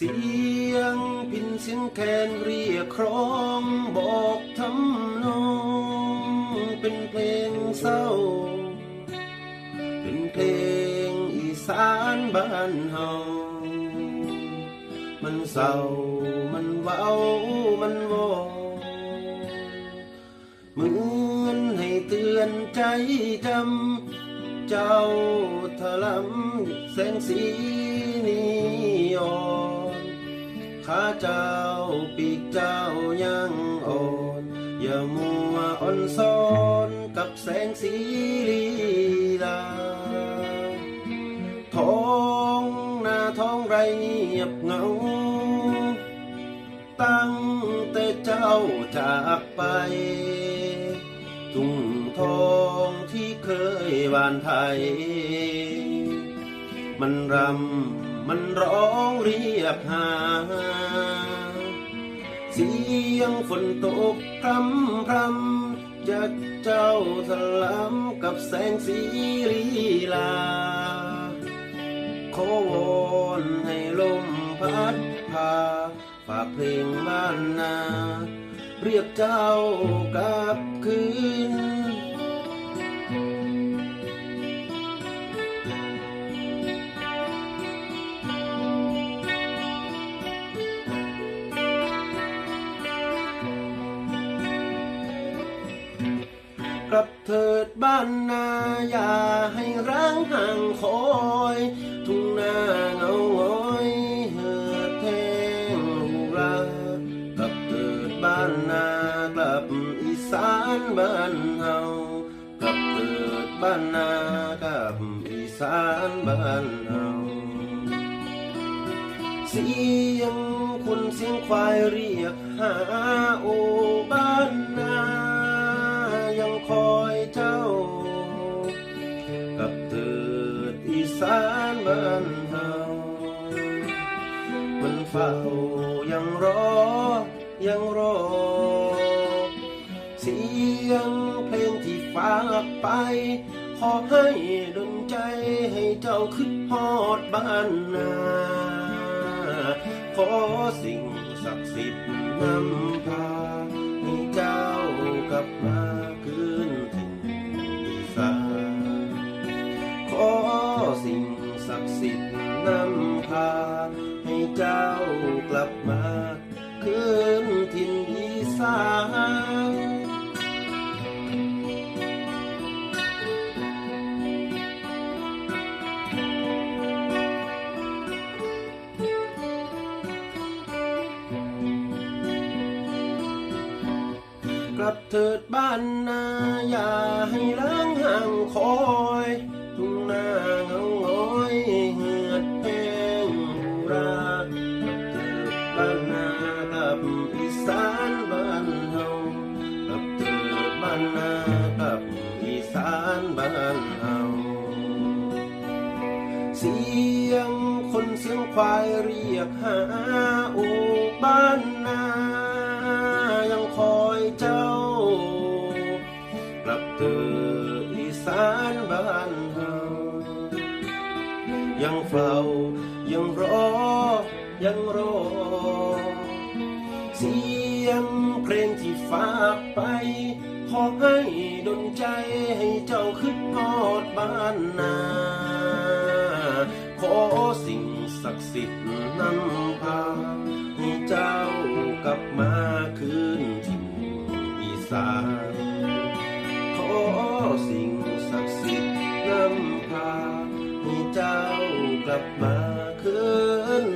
เสียงพินเสียงแคนเรียกร้องบอกทำนองเป็นเพลงเศร้า เป็นเพลงอีสานบ้านเฮา มันเศร้ามันเว้ามันวอเหมือนให้เตือนใจจำเจ้าถลำแสงสีนีออ ข้าเจ้าปีกเจ้ายังอ่อนอย่ามัวอ่อนซ้อนกับแสงสีลีลาท้องนาท้องไรเงียบเงา ตั้งแต่เจ้าจากไป ทุ่งทองที่เคยหวานไทย มันรำ มันร้องเรียกหา เสียงฝนตกพรำพรำจากเจ้าถลำกับแสงสีลีลา ขอวอนให้ลมพัดพาฝากเพลงบ้านนา เรียกเจ้ากลับคืน กลับเถิดบ้านนาอย่าให้ร้างห่างคอย ทุ่งนาเงาหงอยเหือดแทงหูรากลับเถิดบ้านนากลับอีสานบ้านเฮากลับเถิดบ้านนากลับอีสานบ้านเฮาเสียงคนเสียงควายเรียกหาโอบ้านนาานบ้านเฮามันเฝ้ายังรอ ยังรอ เสียงเพลงที่ฝากไป ขอให้ดลใจให้เจ้าขึ้นฮอดบ้านนาขอสิ่งศักดิ์สิทธิ์นำพาให้เจ้ากลับมา ให้เจ้ากลับมาคืนถิ่นอีสานกลับเถิดบ้านนาอย่าให้ล้างห่างคอยานนากับอีสานบ้านเฮาเสียงคนเสียงควายเรียกหาโอบ้านนายังคอยเจ้ากลับเถิดอีสานบ้านเฮายังเฝ้ายังรอยังรอเสียงเพลงที่ฝากไป ขอให้ดลใจให้เจ้าขึ้นฮอดบ้านนาขอสิ่งศักดิ์สิทธิ์นำพาให้เจ้ากลับมาคืนถิ่นอีสานขอสิ่งศักดิ์สิทธิ์นำพาให้เจ้ากลับมาคืน